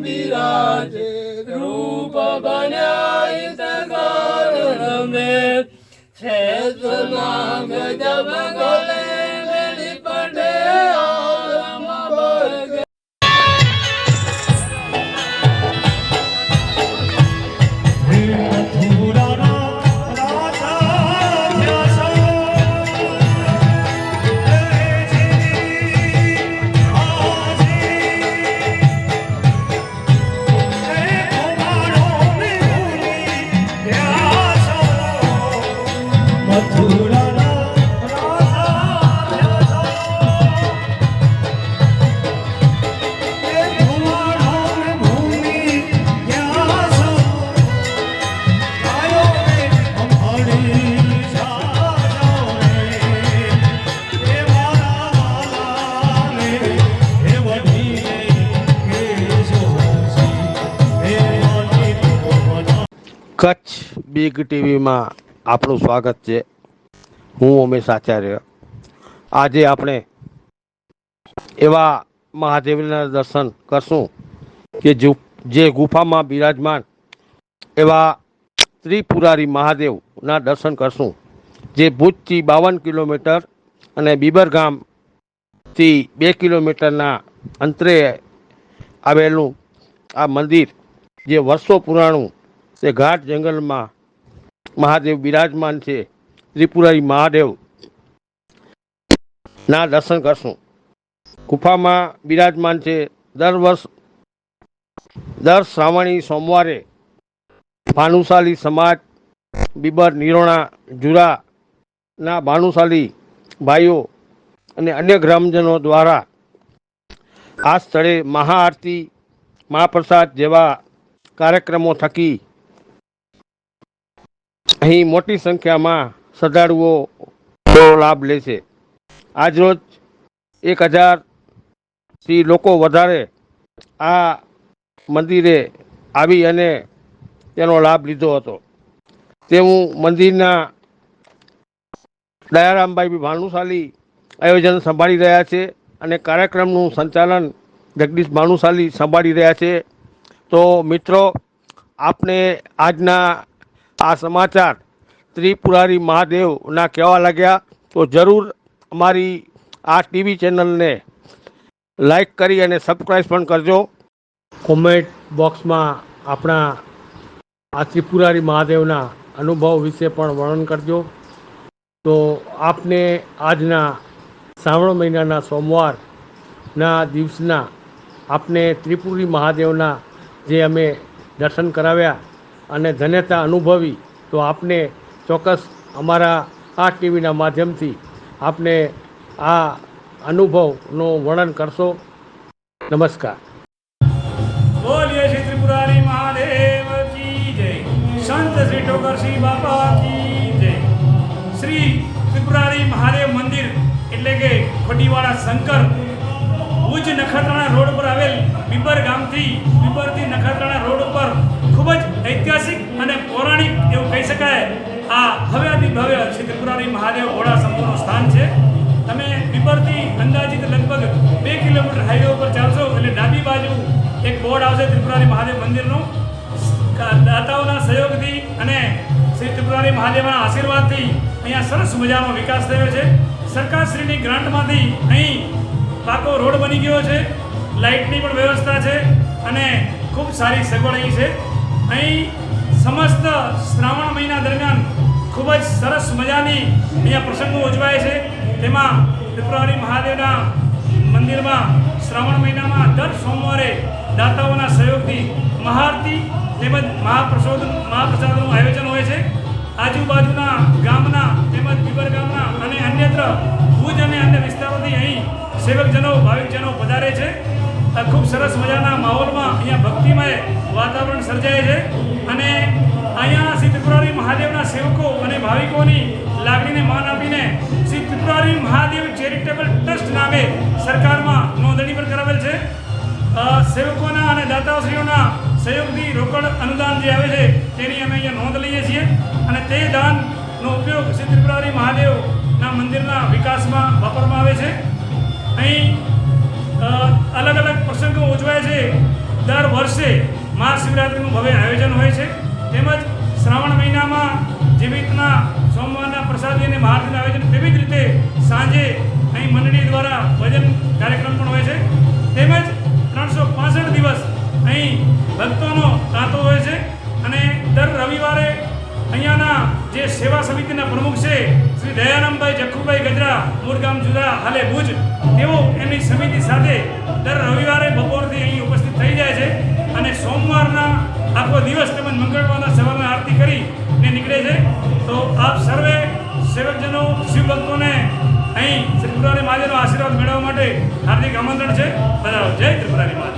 Viraje Rupa Banya Itagara Rame Chetanam Jabagale Chetanam Jabagale Kutch big ટીવીમાં આપણું સ્વાગત છે. હું ઉમેશ આચાર્ય. આજે આપણે એવા મહાદેવના દર્શન કરશું કે જો- ગુફામાં બિરાજમાન એવા ત્રિપુરારી મહાદેવના દર્શન કરશું. જે ભુજથી બાવન કિલોમીટર અને બીબર ગામથી બે કિલોમીટરના અંતરે આવેલું આ મંદિર જે વર્ષો પુરાણું તે ઘાટ જંગલમાં મહાદેવ બિરાજમાન છે. ત્રિપુરારી મહાદેવ. ના દર્શન કરશું. ગુફામાં બિરાજમાન છે. દર વર્ષ, દર શ્રાવણી સોમવારે ભાનુશાલી સમાજ, બીબર, નિરોણા, જુરાના ભાનુશાલી ભાઈઓ અને અન્ય ગ્રામજનો દ્વારા આ સ્થળે મહાઆરતી, મહાપ્રસાદ જેવા કાર્યક્રમો થકી અહીં મોટી સંખ્યામાં શ્રદ્ધાળુઓ લાભ લે છે. આજરોજ એક હજારથી લોકો વધારે આ મંદિરે આવી અને તેનો લાભ લીધો હતો. તેવું મંદિરના દયારામભાઈ ભાનુશાલી આયોજન સંભાળી રહ્યા છે અને કાર્યક્રમનું સંચાલન જગદીશ ભાનુશાલી સંભાળી રહ્યા છે. તો મિત્રો, આપને આજના આ સમાચાર ત્રિપુરારી મહાદેવના કહેવા લાગ્યા તો જરૂર અમારી આ ટીવી ચેનલને લાઈક કરી અને સબસ્ક્રાઈબ પણ કરજો. કોમેન્ટ બોક્સમાં આપણા આ ત્રિપુરારી મહાદેવના અનુભવ વિશે પણ વર્ણન કરજો. તો આપને આજના શ્રાવણ મહિનાના સોમવારના દિવસના આપને ત્રિપુરી મહાદેવના જે અમે દર્શન કરાવ્યા અને ધન્યતા અનુભવી, તો આપને ચોક્કસ અમારા આ ટીવીના માધ્યમથી આપને આ અનુભવનું વર્ણન કરશો. નમસ્કાર. બોલીએ શ્રી ત્રિપુરારી મહાદેવ કી જય. સંત શ્રી ઠોકરસિંહ બાપા જય. શ્રી ત્રિપુરારી મહાદેવ મંદિર, એટલે કે ખોડીવાળા શંકર, ભુજ નખત્રાણા રોડ પર આવેલ બિબર ગામથી બિબરથી નખત્રાણા રોડ ઉપર ખૂબ જ ઐતિહાસિક અને પૌરાણિક એવું કહી શકાય. આ ભવ્યાતિ ભવ્ય શ્રી ત્રિપુરારી મહાદેવ ઘોડા સંપૂર્ણ સ્થાન છે. તમે પીપરથી અંદાજિત લગભગ બે કિલોમીટર હાઈવે ઉપર ચાલશો એટલે ડાબી બાજુ એક બોર્ડ આવશે ત્રિપુરારી મહાદેવ મંદિરનું. દાતાઓના સહયોગથી અને શ્રી ત્રિપુરારી મહાદેવના આશીર્વાદથી અહીંયા સરસ મજાનો વિકાસ થયો છે. સરકારશ્રીની ગ્રાન્ટમાંથી અહીં પાકો રોડ બની ગયો છે. લાઇટની પણ વ્યવસ્થા છે અને ખૂબ સારી સગવડ અહીં છે. અહીં સમસ્ત શ્રાવણ મહિના દરમિયાન ખૂબ જ સરસ મજાની અહીંયા પ્રસંગો ઉજવાય છે. તેમાં ફેબ્રુઆરી મહાદેવના મંદિરમાં શ્રાવણ મહિનામાં દર સોમવારે દાતાઓના સહયોગથી મહાઆરતી તેમજ મહાપ્રસોદ મહાપ્રસાદનું આયોજન હોય છે. આજુબાજુના ગામના તેમજ બીબર ગામના અને અન્યત્ર ભુજ અને અન્ય વિસ્તારોથી અહીં સેવકજનો, ભાવિકજનો પધારે છે. ખૂબ સરસ મજાના માહોલમાં અહીંયા ભક્તિમય વાતાવરણ સર્જાય છે. અને અહીંયા શ્રી ત્રિપુરારી મહાદેવના સેવકો અને ભાવિકોની લાગણીને માન આપીને શ્રી ત્રિપુરારી મહાદેવ ચેરિટેબલ ટ્રસ્ટ નામે સરકારમાં નોંધણી પણ કરાવેલ છે. સેવકોના અને દાતાશ્રીઓના સહયોગથી રોકડ અનુદાન જે આવે છે, તેની અમે અહીંયા નોંધ લઈએ છીએ. અને તે દાનનો ઉપયોગ શ્રી ત્રિપુરારી મહાદેવના મંદિરના વિકાસમાં વાપરવામાં આવે છે. અહીં અલગ અલગ પ્રસંગો ઉજવાય છે. દર વર્ષે મહાશિવરાત્રિનું ભવ્ય આયોજન હોય છે. તેમજ શ્રાવણ મહિનામાં જેવી રીતના સોમવારના પ્રસાદી અને મહાઆરતીનું આયોજન તેવી જ રીતે સાંજે અહીં મંડળી દ્વારા ભજન કાર્યક્રમ પણ હોય છે. તેમજ ત્રણસો પાસઠ દિવસ અહીં ભક્તોનો તાંતો હોય છે. અને દર રવિવારે અહીંયાના જે સેવા સમિતિના પ્રમુખ છે, શ્રી દયાનંદભાઈ જખુભાઈ ગજરા મૂળગામ જુદા, હાલે ભુજ, તેઓ એમની સમિતિ સાથે દર રવિવારે બપોરથી અહીં ઉપસ્થિત થઈ જાય છે અને સોમવારના આખો દિવસ તેમજ મંગળવારના સવારના આરતી કરી ને નીકળે છે. તો આપ સર્વે સેવકજનો, શિવભક્તોને અહીં શ્રી ત્રિપુરારી મહાદેવનો આશીર્વાદ મેળવવા માટે હાર્દિક આમંત્રણ છે. બધા જય ત્રિપુરારી મહાદેવ.